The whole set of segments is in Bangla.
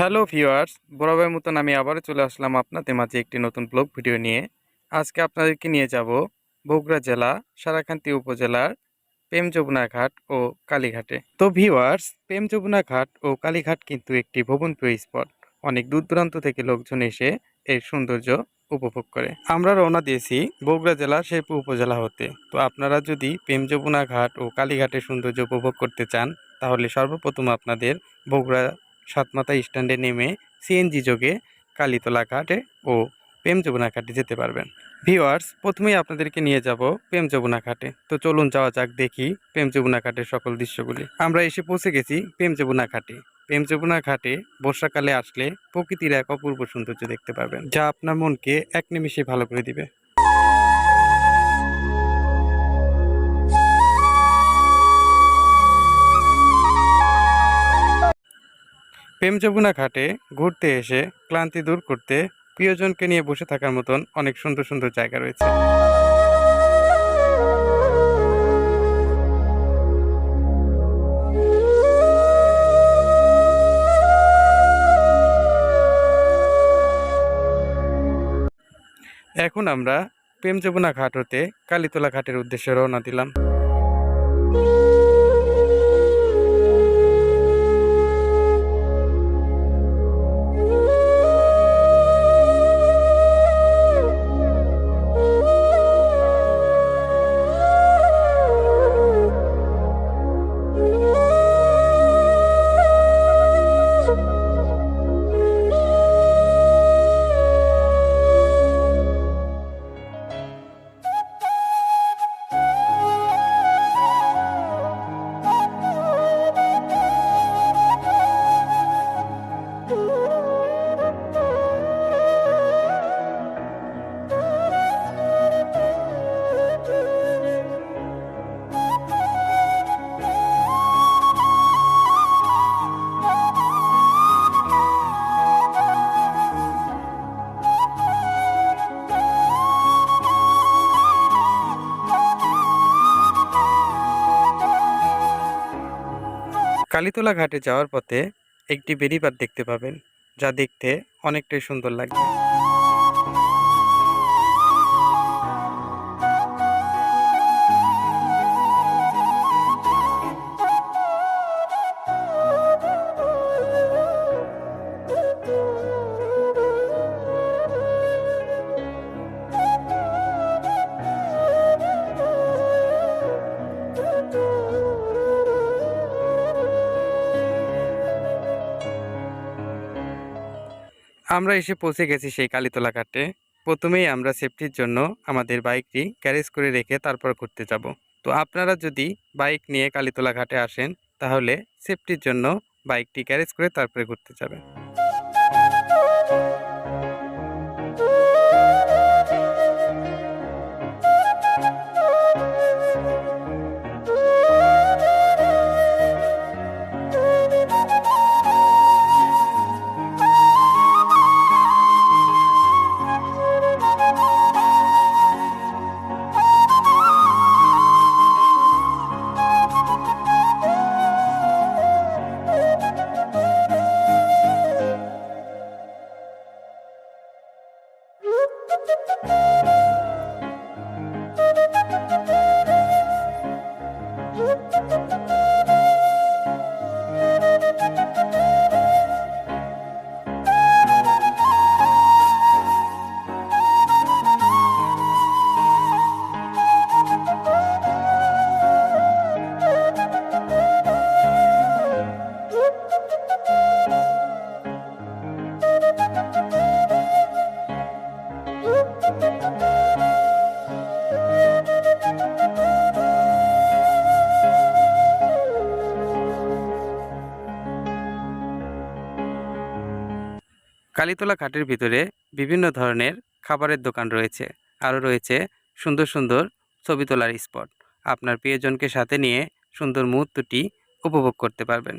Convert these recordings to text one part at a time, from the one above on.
হ্যালো ভিউয়ার্স বরাবরের মতন আমি আবারও চলে আসলাম আপনাদের মাঝে একটি নতুন ব্লগ ভিডিও নিয়ে। আজকে আপনাদেরকে নিয়ে যাব বগুড়া জেলা সারাকান্তি উপজেলার প্রেম ঘাট ও কালীঘাটে। তো ভিউয়ার্স, প্রেম ঘাট ও কালীঘাট কিন্তু একটি ভবনপ্রিয় স্পট। অনেক দূর দূরান্ত থেকে লোকজন এসে এর সৌন্দর্য উপভোগ করে। আমরা রওনা দিয়েছি বগুড়া জেলার শেরপুর উপজেলা হতে। তো আপনারা যদি প্রেম ঘাট ও কালীঘাটের সৌন্দর্য উপভোগ করতে চান, তাহলে সর্বপ্রথম আপনাদের বগুড়া সাতমাথা স্ট্যান্ডে নেমে সিএনজি যোগে কালীতলা ঘাটে ও প্রেম যমুনা ঘাটে যেতে পারবেন। ভিওয়ার্স প্রথমেই আপনাদেরকে নিয়ে যাব প্রেম যমুনা ঘাটে। তো চলুন যাওয়া যাক, দেখি প্রেম যমুনা ঘাটের সকল দৃশ্যগুলি। আমরা এসে পৌঁছে গেছি প্রেম যমুনা ঘাটে। প্রেম যমুনা ঘাটে বর্ষাকালে আসলে প্রকৃতির এক অপূর্ব সৌন্দর্য দেখতে পাবেন, যা আপনার মনকে এক নিমিষে ভালো করে দিবে। প্রেম যমুনা ঘাটে ঘুরতে এসে ক্লান্তি দূর করতে প্রিয়জনকে নিয়ে বসে থাকার মতন অনেক সুন্দর সুন্দর জায়গা রয়েছে। এখন আমরা প্রেম যমুনা ঘাট হতে কালীতলা ঘাটের উদ্দেশ্যে রওনা দিলাম। কালীতলা ঘাটে যাওয়ার পথে একটি বেড়িবাঁধ দেখতে পাবেন যা দেখতে অনেকটাই সুন্দর লাগবে। আমরা এসে পৌঁছে গেছি সেই কালীতলা ঘাটে। প্রথমেই আমরা সেফটির জন্য আমাদের বাইকটি গ্যারেজ করে রেখে তারপর ঘুরতে যাব। তো আপনারা যদি বাইক নিয়ে কালীতলা ঘাটে আসেন, তাহলে সেফটির জন্য বাইকটি গ্যারেজ করে তারপরে ঘুরতে যাবেন। কালীতলা ঘাটের ভিতরে বিভিন্ন ধরনের খাবারের দোকান রয়েছে। আরও রয়েছে সুন্দর সুন্দর ছবি তোলার স্পট। আপনার প্রিয়জনকে সাথে নিয়ে সুন্দর মুহূর্তটি উপভোগ করতে পারবেন।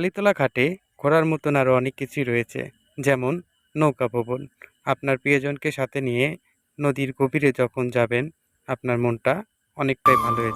কালীতলা ঘাটে ঘোরার মতন আরও অনেক কিছুই রয়েছে, যেমন নৌকা ভবন আপনার প্রিয়জনকে সাথে নিয়ে নদীর গভীরে যখন যাবেন, আপনার মনটা অনেকটাই ভালো হয়ে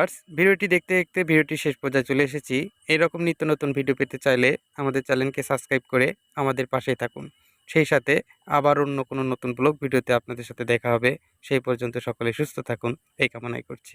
ভিউয়ার্স, ভিডিওটি দেখতে দেখতে ভিডিওটি শেষ পর্যায়ে চলে এসেছি। এরকম নিত্য নতুন ভিডিও পেতে চাইলে আমাদের চ্যানেলকে সাবস্ক্রাইব করে আমাদের পাশেই থাকুন। সেই সাথে আবার অন্য কোনো নতুন ব্লগ ভিডিওতে আপনাদের সাথে দেখা হবে। সেই পর্যন্ত সকলে সুস্থ থাকুন। এই কামনাই করছি।